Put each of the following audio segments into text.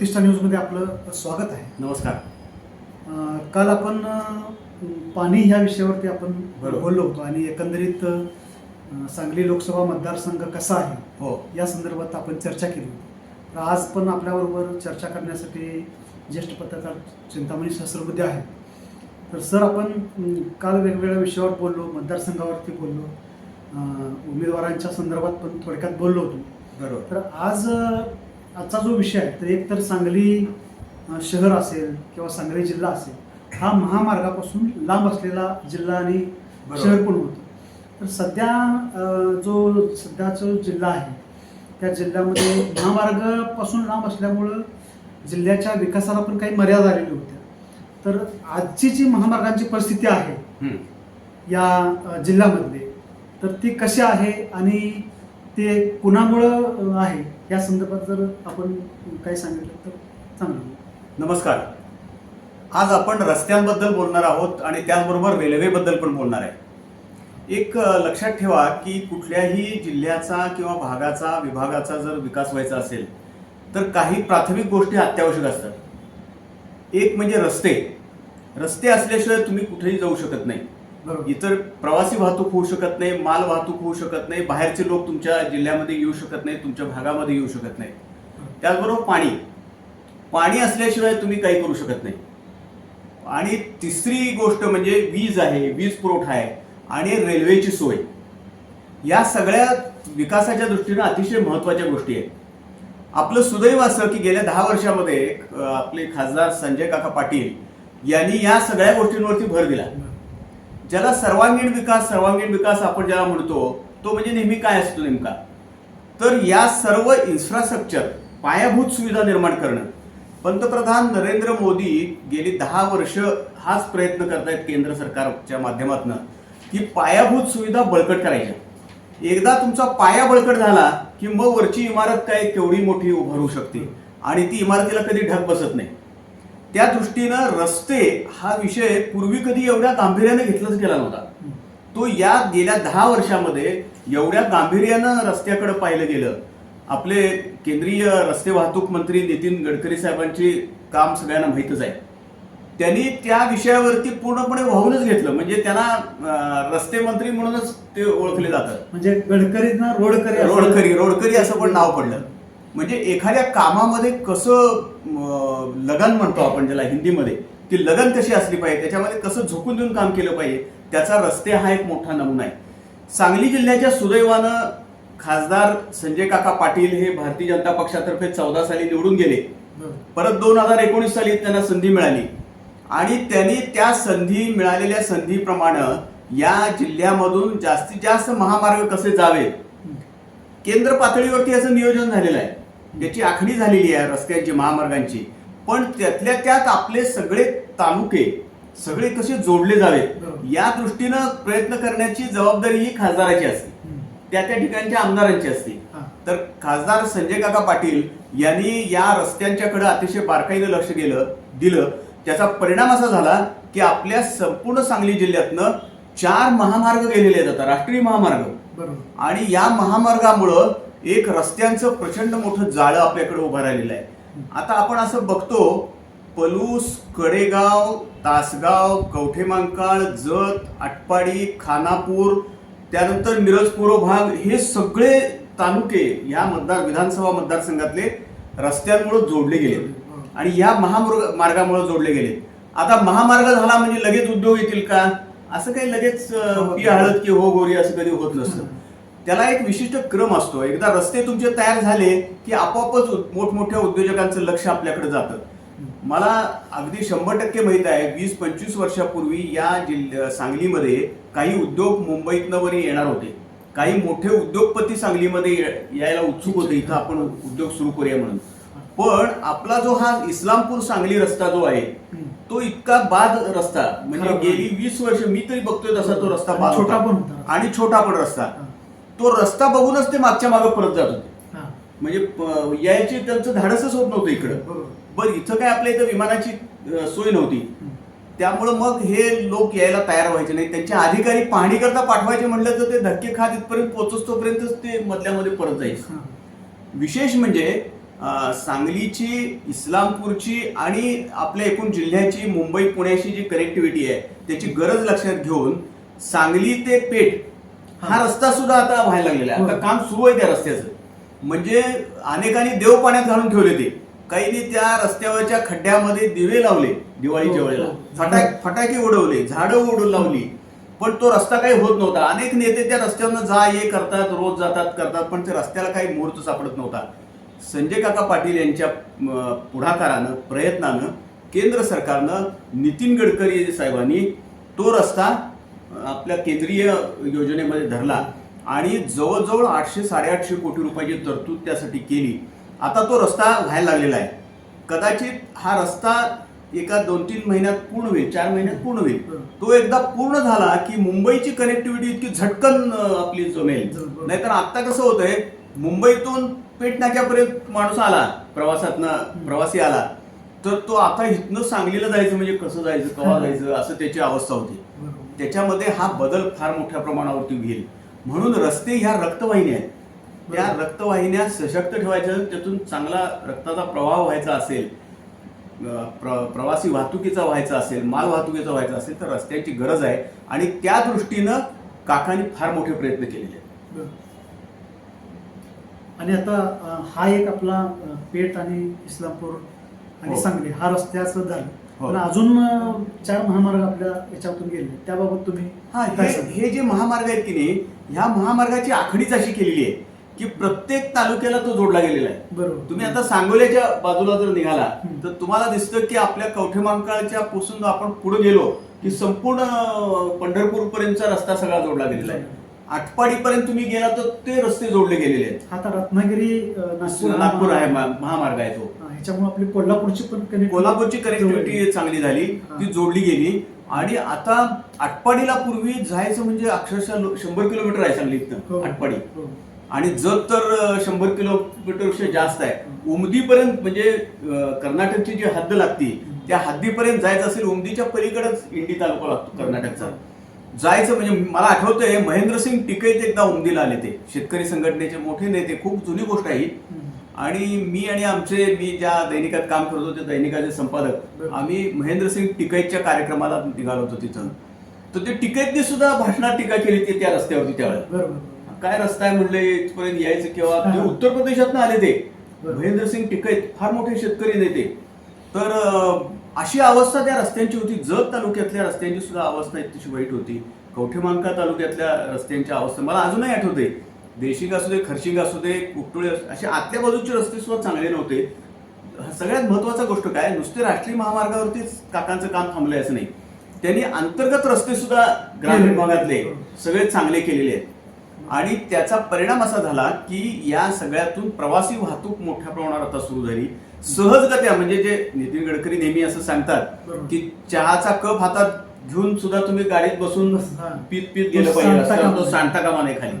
प्रतिष्ठा न्यूजमध्ये आपलं स्वागत आहे. नमस्कार. काल आपण पाणी ह्या विषयावरती आपण. बोललो होतो आणि एकंदरीत सांगली लोकसभा मतदारसंघ कसा आहे? हो. या संदर्भात आपण चर्चा केली होती. तर आज पण आपल्याबरोबर चर्चा करण्यासाठी ज्येष्ठ पत्रकार चिंतामणी सहस्रबुद्धे आहेत. तर सर आपण काल वेगवेगळ्या विषयावर बोललो मतदारसंघावरती बोललो उमेदवारांच्या संदर्भात पण थोडक्यात बोललो होतो. बरोबर. तर आज आजचा जो विषय आहे तर एक तर सांगली शहर असेल किंवा सांगली जिल्हा असेल हा महामार्गापासून लांब असलेला जिल्हा आणि. शहर पण होतं तर सध्या जो सध्याचा जिल्हा आहे त्या जिल्ह्यामध्ये महामार्गापासून लांब असल्यामुळं जिल्ह्याच्या विकासाला पण काही मर्यादा आलेल्या होत्या तर आजची जी महामार्गांची परिस्थिती आहे. या अ, जिल्ह्यामधले तर ती कशी आहे आणि ते कुणामुळं आहे या संदर्भात जर आपण काही सांगितलं तर चांगलं नमस्कार. आज आपण रस्त्यांबद्दल बोलणार आहोत आणि त्याचबरोबर रेल्वेबद्दल पण बोलणार आहे. एक लक्षात ठेवा की कुठल्याही जिल्ह्याचा किंवा भागाचा विभागाचा जर विकास व्हायचा असेल तर काही प्राथमिक गोष्टी अत्यावश्यक असतात. एक म्हणजे रस्ते. रस्ते असल्याशिवाय तुम्ही कुठेही जाऊ शकत नाही. इतर प्रवासी वाहतूक होऊ शकत नाही माल वाहतूक होऊ शकत नाही बाहेरचे लोक तुमच्या जिल्ह्यामध्ये येऊ शकत नाही तुमच्या भागामध्ये येऊ शकत नाही. त्याचबरोबर पाणी. पाणी असल्याशिवाय तुम्ही काही करू शकत नाही. आणि तिसरी गोष्ट म्हणजे वीज आहे वीज पुरवठा आहे आणि रेल्वेची सोय. या सगळ्या विकासाच्या दृष्टीनं अतिशय महत्त्वाच्या गोष्टी आहेत. आपलं सुदैव असं की गेल्या दहा वर्षामध्ये आपले खासदार संजय काका पाटील यांनी या सगळ्या गोष्टींवरती भर दिला. ज्याला सर्वांगीण विकास सर्वांगीण विकास आपण ज्याला म्हणतो तो म्हणजे नेहमी काय असतो नेमका? तर या सर्व इन्फ्रास्ट्रक्चर पायाभूत सुविधा निर्माण करणं. पंतप्रधान नरेंद्र मोदी गेली दहा वर्ष हाच प्रयत्न करतायत केंद्र सरकारच्या माध्यमातून की पायाभूत सुविधा बळकट करायच्या. एकदा तुमचा पाया बळकट झाला की मग वरची इमारत काय केवढी मोठी उभारू शकते? आणि ती इमारतीला कधी ढग बसत नाही. त्या दृष्टीनं रस्ते हा विषय पूर्वी कधी एवढ्या गांभीर्याने घेतलाच गेला नव्हता. तो या गेल्या दहा वर्षामध्ये एवढ्या गांभीर्यानं रस्त्याकडे पाहिलं गेलं. आपले केंद्रीय रस्ते वाहतूक मंत्री नितीन गडकरी साहेबांची काम सगळ्यांना माहीतच आहे. त्यांनी त्या विषयावरती पूर्णपणे वाहूनच घेतलं. म्हणजे त्यांना रस्ते मंत्री म्हणूनच ते ओळखले जातात. म्हणजे गडकरींना रोडकरी रोडकरी रोडकरी असं पण नाव पडलं. म्हणजे एखाद्या कामामध्ये कसं लगन म्हणतो आपण ज्याला हिंदीमध्ये ती लगन कशी असली पाहिजे? त्याच्यामध्ये कसं झोकून देऊन काम केलं पाहिजे? त्याचा रस्ते हा एक मोठा नमुना आहे. सांगली जिल्ह्याच्या सुदैवानं खासदार संजय काका पाटील हे भारतीय जनता पक्षातर्फे चौदा साली निवडून गेले. परत दोन हजार एकोणीस साली त्यांना संधी मिळाली. आणि त्यांनी त्या संधी मिळालेल्या संधीप्रमाणे या जिल्ह्यामधून जास्तीत जास्त महामार्ग कसे जावेत? हं. केंद्र पातळीवरती याचं नियोजन झालेलं आहे. त्याची आखणी झालेली आहे रस्त्यांची महामार्गांची पण त्यातल्या त्यात आपले सगळे तालुके सगळे कसे जोडले जावेत बरोबर. या दृष्टीनं प्रयत्न करण्याची जबाबदारी ही खासदाराची असते. त्या त्या ठिकाणच्या आमदारांची असते. तर खासदार संजय काका पाटील यांनी या रस्त्यांच्याकडे अतिशय बारकाईनं लक्ष गेलं दिलं त्याचा परिणाम असा झाला की आपल्या संपूर्ण सांगली जिल्ह्यातनं चार महामार्ग गेलेले आहेत आता राष्ट्रीय महामार्ग आणि या महामार्गामुळं एक रस्त्यांचं प्रचंड मोठं जाळं आपल्याकडे उभं राहिलेलं आहे. आता आपण असं बघतो पलूस कडेगाव तासगाव कवठेमांकाळ जत आटपाडी खानापूर त्यानंतर मिरज पूर्व भाग हे सगळे तालुके या मतदार विधानसभा मतदारसंघातले रस्त्यांमुळे जोडले गेले. आणि या महामार्ग मार्गामुळे जोडले गेले. आता महामार्ग झाला म्हणजे लगेच उद्योग येतील का? असं काही लगेच अं, पी हळद की हो गोरी असं कधी होत नसतं. त्याला एक विशिष्ट क्रम असतो एकदा रस्ते तुमचे तयार झाले की आपोआपच मोठमोठ्या उद्योजकांचं लक्ष आपल्याकडे जातं मला अगदी शंभर टक्के माहीत आहे वीस पंचवीस वर्षापूर्वी या जिल्ह्या सांगलीमध्ये काही उद्योग मुंबईतनं वरी येणार होते काही मोठे उद्योगपती सांगलीमध्ये यायला उत्सुक होते इथं आपण उद्योग सुरू करूया म्हणून पण आपला जो हा इस्लामपूर सांगली रस्ता जो आहे. तो इतका बाद रस्ता म्हणजे. गेली वीस वर्ष मी तरी बघतोय तसा तो रस्ता बाद छोटा. पण. आणि छोटा पण रस्ता. तो रस्ता बघूनच ते मागच्या मागे परत जात होते. म्हणजे यायचे त्यांचं धाडसच होत नव्हतं इकडं बरं इथं काय आपल्या इथं विमानाची सोय नव्हती. त्यामुळं मग हे लोक यायला तयार व्हायचे नाही त्यांचे अधिकारी पाहणी करता पाठवायचे म्हणलं तर ते धक्के खात इथपर्यंत पोहोचतोपर्यंतच ते मधल्यामध्ये परत जायचे हा. विशेष म्हणजे सांगलीची इस्लामपूरची आणि आपल्या एकूण जिल्ह्याची मुंबई पुण्याची जी कनेक्टिव्हिटी आहे त्याची गरज लक्षात घेऊन सांगली ते पेठ हा रस्ता सुद्धा आता व्हायला लागलेला आहे. आता हो. काम सुरू आहे त्या रस्त्याचं. म्हणजे अनेकांनी देव पाण्यात घालून ठेवले ते. काहींनी त्या रस्त्यावरच्या खड्ड्यामध्ये दिवे लावले दिवाळीच्या हो, वेळेला. हो. फटाक फटाके उडवले झाडं उडून लावली. पण तो रस्ता काही होत नव्हता. अनेक नेते त्या रस्त्यावरनं जा ये करतात रोज जातात करतात पण त्या रस्त्याला काही मुहूर्त सापडत नव्हता. संजय काका पाटील यांच्या पुढाकारानं प्रयत्नानं केंद्र सरकारनं नितीन गडकरी साहेबांनी तो रस्ता आपल्या केंद्रीय योजनेमध्ये धरला आणि जवळजवळ आठशे साडेआठशे कोटी रुपयाची तरतूद त्यासाठी केली. आता तो रस्ता व्हायला लागलेला आहे. कदाचित हा रस्ता एका दोन तीन महिन्यात पूर्ण होईल चार महिन्यात पूर्ण होईल. तो एकदा पूर्ण झाला की मुंबईची कनेक्टिव्हिटी इतकी झटकन आपली जमेल. नाहीतर आता कसं होतंय मुंबईतून पेटनाक्यापर्यंत माणूस आला प्रवासातनं प्रवासी आला तर तो आता इथनं सांगलीला जायचं म्हणजे कसं जायचं कवा जायचं असं त्याची अवस्था होती. त्याच्यामध्ये हा बदल फार मोठ्या प्रमाणावरती होईल म्हणून रस्ते ह्या रक्तवाहिन्या आहेत त्या. रक्तवाहिन्या सशक्त ठेवायच्या त्यातून चांगला रक्ताचा प्रवाह व्हायचा असेल प्र प्रवासी वाहतुकीचा व्हायचा असेल माल वाहतुकीचा व्हायचा असेल तर रस्त्याची गरज आहे आणि त्या दृष्टीनं काकांनी फार मोठे प्रयत्न केलेले आहेत. आणि आता हा एक आपला पेठ आणि इस्लामपूर आणि हो. सांगली हा रस्त्याचं झालं. पण अजून चार महामार्ग आपल्या याच्यातून गेले. त्याबाबत तुम्ही हा हे? हे जे महामार्ग आहेत की नाही ह्या महामार्गाची आखणीच अशी केलेली आहे की प्रत्येक तालुक्याला तो जोडला गेलेला आहे. बरोबर. तुम्ही आता सांगोल्याच्या बाजूला जर निघाला. तर तुम्हाला दिसतं की आपल्या कवठेमांकाळच्या पासून आपण पुढे गेलो की संपूर्ण पंढरपूर पर्यंतचा रस्ता सगळा जोडला गेलेला आहे. आटपाडी पर्यंत तुम्ही गेला तर ते रस्ते जोडले गेलेले आहेत. आता रत्नागिरी नागपूर हा आहे महामार्ग आहे तो. हा, ह्याच्यामुळे आपली कोल्हापूरची पण कोल्हापूरची. कनेक्टिव्हिटी चांगली झाली हा. ती जोडली गेली आणि आता आटपाडीला पूर्वी जायचं म्हणजे अक्षरशः शंभर किलोमीटर आहे सांगली हो. इथनं आटपाडी हो. आणि जत तर शंभर किलोमीटरपेक्षा जास्त आहे उमदीपर्यंत म्हणजे कर्नाटकची जी हद्द लागती त्या हद्दीपर्यंत जायचं असेल उमदीच्या पलीकडेच इंडी तालुका लागतो कर्नाटकचा जायचं म्हणजे मला आठवतंय महेंद्रसिंग टिकैत एकदा उमदीला आले ते शेतकरी संघटनेचे मोठे नेते खूप जुनी गोष्ट आहे ही. आणि मी आणि आमचे मी ज्या दैनिकात काम करत होते दैनिकाचे संपादक. आम्ही महेंद्रसिंग टिकैतच्या कार्यक्रमाला निघालो होतो तिथं. तर ते टिकैतने सुद्धा भाषणात टीका केली ती त्या रस्त्यावरती त्यावेळेला बरोबर. काय रस्ता आहे म्हणले इथपर्यंत यायचं किंवा. ते उत्तर प्रदेशातनं आले ते. बरोबर. महेंद्र सिंग टिकैत फार मोठे शेतकरी नेते तर अशी अवस्था त्या रस्त्यांची होती. जत तालुक्यातल्या रस्त्यांची सुद्धा अवस्था इतकी वाईट होती. कवठेमांका तालुक्यातल्या रस्त्यांच्या अवस्था मला अजूनही आठवते देशिंग असू दे खर्शिंग असू दे कुकटोळे असू आतल्या बाजूचे रस्ते सुद्धा चांगले नव्हते सगळ्यात महत्त्वाचा गोष्ट काय नुसते राष्ट्रीय महामार्गावरतीच काकांचं काम थांबलंय असं नाही त्यांनी अंतर्गत रस्ते सुद्धा ग्रामीण. भागातले. सगळे चांगले केलेले आहेत आणि त्याचा परिणाम असा झाला की या सगळ्यातून प्रवासी वाहतूक मोठ्या प्रमाणावर आता सुरू झाली सहजगत्या म्हणजे जे नितीन गडकरी नेहमी असं सांगतात. की चहाचा कप हातात घेऊन सुद्धा तुम्ही गाडीत बसून. पीत पीत गेलं पाहिजे तो. सांडता कामा नाही खाली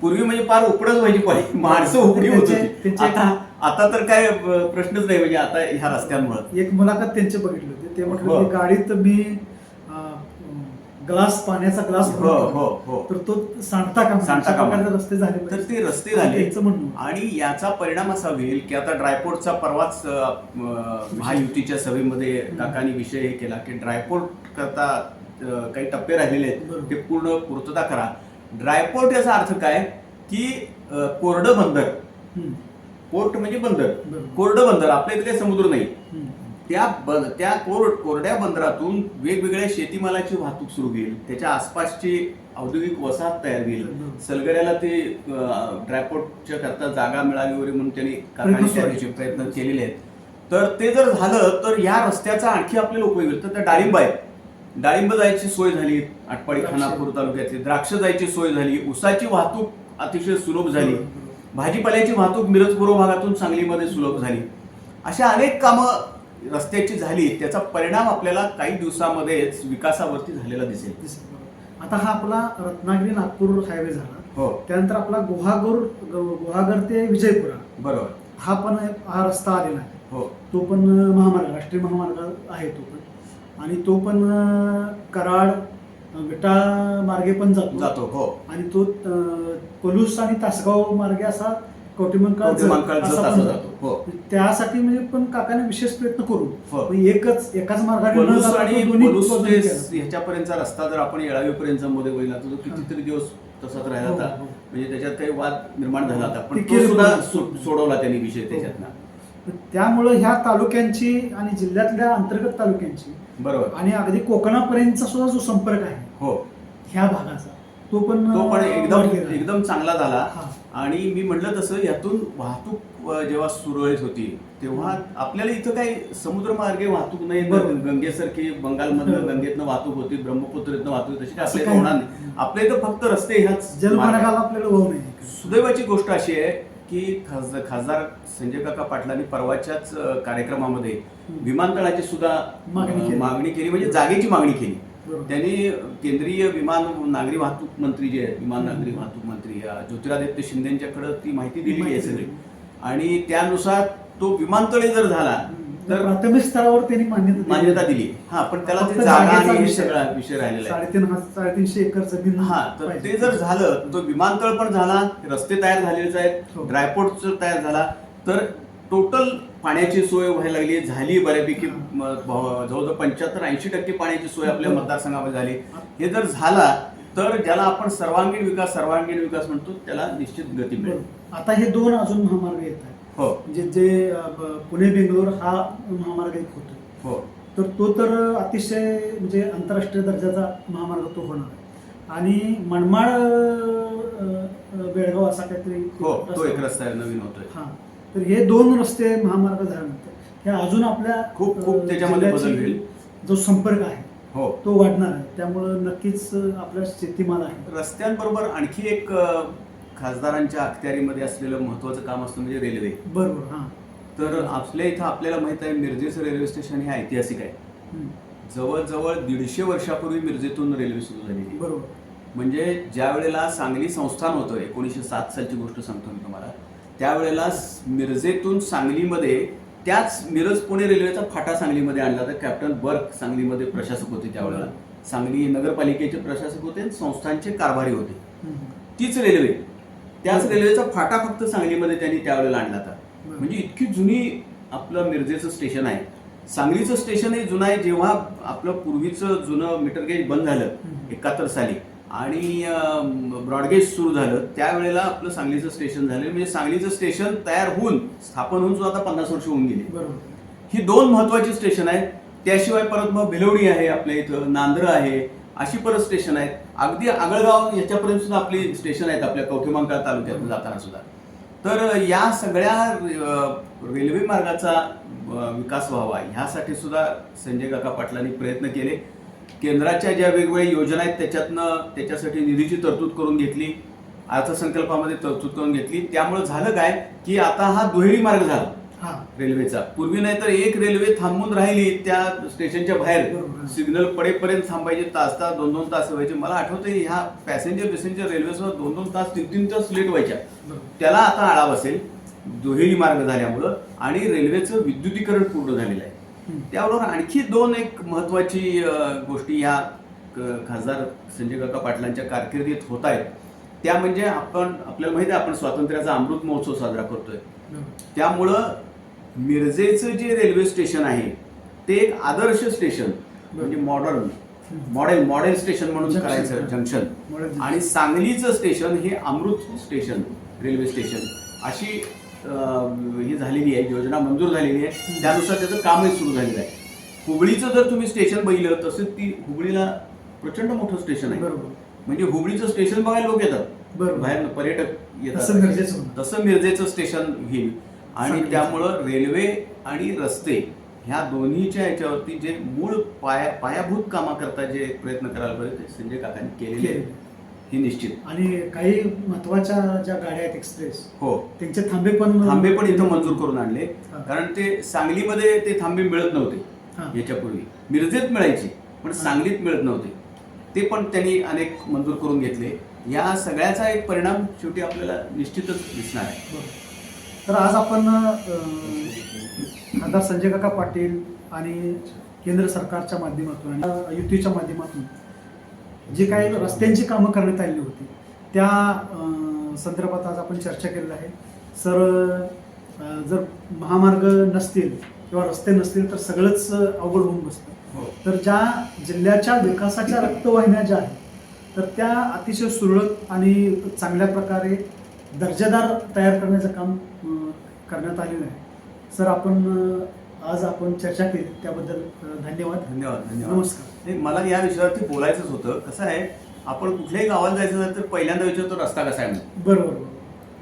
पूर्वी म्हणजे फार उपडच व्हायची पाहिजे माणसं उपडी होत आता आता तर काय प्रश्नच नाही म्हणजे आता ह्या रस्त्यांमुळे. एक मुलाखत त्यांचे बघितली होती. ते म्हटलं हो. गाडीत मी ग्लास पाण्याचा ग्लास हो हो हो. तर तो सांडता का सांडता कामा. रस्ते झाले तर. ते रस्ते झाले. आणि याचा परिणाम असा होईल की आता ड्रायपोर्टचा परवाच महायुतीच्या सभेमध्ये काकांनी विषय हे केला की ड्रायपोर्ट करता काही टप्पे राहिलेले आहेत. ते पूर्ण पूर्तता करा. ड्रायपोर्ट याचा अर्थ काय की कोरडं बंदर. पोर्ट म्हणजे बंदर. कोरडं बंदर आपल्या इथे काही समुद्र नाही. त्या बंद त्या कोर कोरड्या बंदरातून वेगवेगळ्या शेतीमालाची वाहतूक सुरू होईल त्याच्या आसपासची औद्योगिक वसाहत तयार होईल. सलगऱ्याला ते ड्रायपोर्टच्या करता जागा मिळावी वगैरे म्हणून त्यांनी. त्याचे प्रयत्न केलेले आहेत तर ते जर झालं तर या रस्त्याचा आणखी आपल्याला उपयोग होईल तर त्या डाळिंब आहेत डाळिंब जायची सोय झाली आटपाडी. खानापूर तालुक्यातली द्राक्ष जायची सोय झाली उसाची वाहतूक अतिशय सुलभ झाली. भाजीपाल्याची वाहतूक मिरज पूर्व भागातून सांगलीमध्ये सुलभ झाली. अशा अनेक कामं रस्त्याची झाली त्याचा परिणाम आपल्याला काही दिवसामध्येच विकासावरती झालेला दिसेल. आता हा आपला रत्नागिरी नागपूर हायवे झाला. हो. त्यानंतर आपला गुहागर गुहागर ते विजयपुरा. बरोबर. हा पण हा रस्ता आलेला आहे. हो. तो पण महामार्ग राष्ट्रीय महामार्ग आहे तो पण. आणि तो पण कराड विटा मार्गे पण जातो. जातो हो. आणि तो अं, पलूस आणि तासगाव मार्गे असा कवटेमंकाळ कवठेमहांकाळ जत. हो. त्यासाठी म्हणजे पण काकाने विशेष प्रयत्न करू. हो. पण एकच एकाच मार्गाने न पलूस जाता आणि तो दोन्ही पलूस बाजूने ते केला. ह्याच्यापर्यंतचा रस्ता जर आपण येळावीपर्यंत मध्ये बघितला तर तो कितीतरी दिवस तसाच राहिला होता हो. म्हणजे त्याच्यात काही वाद निर्माण झाला होता पण ते सुद्धा सोडवला त्यांनी विषय त्याच्यातनं. त्यामुळं ह्या तालुक्यांची आणि जिल्ह्यातल्या अंतर्गत तालुक्यांची बरोबर आणि अगदी कोकणापर्यंतचा सुद्धा जो संपर्क आहे हो ह्या भागाचा तो पण तो पण एकदम. एकदम चांगला झाला. आणि मी म्हटलं तसं यातून वाहतूक जेव्हा सुरळीत होती तेव्हा आपल्याला इथं काही समुद्रमार्गे वाहतूक नाही. गंगेसारखी बंगालमधनं बरोबर. गंगेतनं वाहतूक होती ब्रह्मपुत्रेतनं वाहतूक होती तशी असं आपल्या काही होणार नाही. आपल्या इथं फक्त रस्ते ह्याच मार्ग जलमार्गाला. आपल्याला सुदैवाची गोष्ट अशी आहे की खासदार खासदार संजय काका पाटलांनी परवाच्याच कार्यक्रमामध्ये. विमानतळाची सुद्धा मागणी केली. म्हणजे जागेची मागणी केली. त्यांनी केंद्रीय विमान नागरी वाहतूक मंत्री जे आहेत विमान नागरी वाहतूक मंत्री ज्योतिरादित्य शिंदेच्याकडे ती माहिती दिलेली आहे सगळी दिली. आणि त्यानुसार तो विमानतळे जर झाला तर प्राथमिक स्तरावर त्यांनी मान्यता दिली. मान्यता दिली हा पण त्याला ते फक्त जागा जागेचा आणि हे विषय. सगळा विषय राहिलेला आहे साडेतीन हजार साडेतीनशे एकर जमीन हा तर पाहिजे. ते जर झालं तो विमानतळ पण झाला रस्ते तयार झालेलेच हो. आहेत ड्रायपोर्ट जर तयार झाला तर टोटल पाण्याची सोय व्हायला लागली झाली बऱ्यापैकी म, जवळजवळ पंच्याहत्तर ऐंशी टक्के पाण्याची सोय आपल्या हो. मतदारसंघामध्ये झाली हे जर झाला तर ज्याला आपण सर्वांगीण विकास सर्वांगीण विकास म्हणतो त्याला निश्चित गती मिळेल बरोबर. आता हे दोन अजून महामार्ग येत आहेत हो. म्हणजे जे पुणे बेंगलोर हा महामार्ग एक होतो. हो. तर तो तर अतिशय म्हणजे आंतरराष्ट्रीय दर्जाचा महामार्ग तो होणार आहे. आणि मनमाड बेळगाव असा काहीतरी हो तो एक रस्ता. आहे, नवीन होतोय. हा. तर हे दोन रस्ते महामार्ग झाल्यानंतर हे अजून आपल्या खूप- खूप त्याच्यामध्ये बदल होईल. जो संपर्क आहे हो. तो वाढणार आहे. त्यामुळं नक्कीच अं, आपला शेतीमाल आहे. रस्त्यांबरोबर आणखी एक खासदारांच्या अखत्यारीमध्ये असलेलं महत्वाचं काम असतं म्हणजे रेल्वे. बरोबर हा. तर आपल्या इथं आपल्याला माहीत आहे मिरजेचं रेल्वे स्टेशन हे ऐतिहासिक आहे. जवळजवळ दीडशे वर्षापूर्वी मिरजेतून रेल्वे सुरू झालेली. बरोबर. म्हणजे ज्या वेळेला सांगली संस्थान होतं एकोणीसशे सात सालची गोष्ट सांगतो मी तुम्हाला त्यावेळेला मिरजेतून सांगलीमध्ये त्याच मिरज पुणे रेल्वेचा फाटा सांगलीमध्ये आणला तर कॅप्टन बर्क सांगलीमध्ये प्रशासक होते त्यावेळेला. सांगली नगरपालिकेचे प्रशासक होते आणि संस्थांचे कारभारी होते. तीच रेल्वे. त्याच. रेल्वेचा फाटा फक्त सांगलीमध्ये त्यांनी त्यावेळेला आणला होता. म्हणजे इतकी जुनी आपलं मिरजेचं स्टेशन आहे सांगलीचं स्टेशन हे जुनं आहे जेव्हा आपलं पूर्वीचं जुनं मीटर गेज बंद झालं. एकाहत्तर साली आणि ब्रॉडगेज सुरू झालं त्यावेळेला आपलं सांगलीचं स्टेशन झालं म्हणजे सांगलीचं स्टेशन तयार होऊन स्थापन होऊन सुद्धा आता पन्नास वर्ष होऊन गेली ही दोन महत्वाची स्टेशन आहेत त्याशिवाय परत मग भिलवडी आहे आपल्या इथं नांद्र आहे अशी परत स्टेशन आहेत. अगदी आगळगाव याच्यापर्यंत सुद्धा आपली स्टेशन आहेत आपल्या कवठेमंकाळ तालुक्यात जाताना सुद्धा. तर या सगळ्या रेल्वे मार्गाचा विकास व्हावा ह्यासाठी सुद्धा संजय काका पाटलांनी प्रयत्न केले. केंद्राच्या ज्या वेगवेगळ्या योजना आहेत त्याच्यातनं त्याच्यासाठी निधीची तरतूद करून घेतली. अर्थसंकल्पामध्ये तरतूद करून घेतली. त्यामुळे झालं काय की आता हा दुहेरी मार्ग झाला. रेल्वेचा. पूर्वी नाही तर एक रेल्वे थांबून राहिली त्या स्टेशनच्या बाहेर. सिग्नल पडेपर्यंत थांबायचे तास तास दोन दोन तास व्हायचे. मला आठवतंय ह्या पॅसेंजर पॅसेंजर रेल्वेसह दोन दोन तास तीन तीन तास लेट व्हायच्या. त्याला आता आळा बसेल दुहेरी मार्ग झाल्यामुळं आणि रेल्वेचं विद्युतीकरण पूर्ण झालेलं आहे. त्याबरोबर आणखी दोन एक महत्वाची गोष्टी या क- खासदार संजय काका पाटलांच्या कारकिर्दीत होत आहेत त्या म्हणजे आपण आपल्याला माहिती आहे आपण स्वातंत्र्याचा अमृत महोत्सव साजरा करतोय. त्यामुळं मिरजेचं जे रेल्वे स्टेशन आहे ते एक आदर्श स्टेशन म्हणजे मॉडर्न मॉडेल मॉडेल स्टेशन म्हणून. करायचं जंक्शन. आणि सांगलीचं स्टेशन हे अमृत स्टेशन रेल्वे स्टेशन. अशी ही झालेली आहे योजना मंजूर झालेली आहे. त्यानुसार त्याचं कामही सुरू झालेलं आहे. हुबळीचं जर तुम्ही स्टेशन बघितलं तसं ती हुबळीला प्रचंड मोठं स्टेशन आहे. बरोबर. म्हणजे हुबळीचं स्टेशन बघायला लोक येतात. बरोबर. बाहेर पर्यटक होणार. तसं मिरजेचं. स्टेशन घेईल आणि. त्यामुळं रेल्वे आणि रस्ते ह्या दोन्हीच्या याच्यावरती जे मूळ पाया पायाभूत कामाकरता जे प्रयत्न करायला पाहिजे संजय काकांनी केलेले आहेत. हे निश्चित आणि काही महत्त्वाच्या ज्या गाड्या आहेत एक्सप्रेस हो त्यांचे थांबे पण थांबे पण इथं मंजूर करून आणले. कारण ते सांगलीमध्ये ते थांबे मिळत नव्हते. याच्यापूर्वी मिरजेत मिळायचे पण. सांगलीत मिळत नव्हते ते पण त्यांनी अनेक मंजूर करून घेतले या सगळ्याचा एक परिणाम शेवटी आपल्याला निश्चितच दिसणार आहे. तर आज आपण खासदार संजय काका पाटील आणि केंद्र सरकारच्या माध्यमातून आणि युतीच्या माध्यमातून जे काही रस्त्यांची कामं करण्यात आलेली होती त्या संदर्भात आज आपण चर्चा केलेली आहे सर जर महामार्ग नसतील किंवा रस्ते नसतील तर सगळंच अवघड होऊन बसतं हो. तर ज्या जिल्ह्याच्या विकासाच्या रक्तवाहिन्या ज्या आहेत तर त्या अतिशय सुरळीत आणि चांगल्या प्रकारे दर्जेदार तयार करण्याचं काम करण्यात आलेलं आहे. सर आपण आज आपण चर्चा केली त्याबद्दल धन्यवाद. धन्यवाद धन्यवाद. नमस्कार. नाही, मला या विषयावरती बोलायचंच होतं. कसं आहे आपण कुठल्याही गावाला जायचं झालं तर पहिल्यांदा विचारतो रस्ता कसा आहे. बरोबर.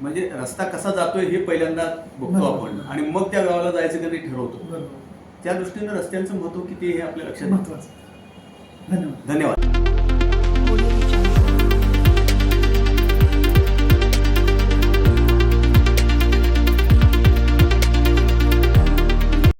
म्हणजे रस्ता कसा जातोय हे पहिल्यांदा बघतो. आपण. आणि मग त्या गावाला जायचं कधी ठरवतो. बरोबर. त्या दृष्टीनं रस्त्यांचं महत्त्व किती हे आपल्या लक्षात. महत्वाचं. धन्यवाद. धन्यवाद.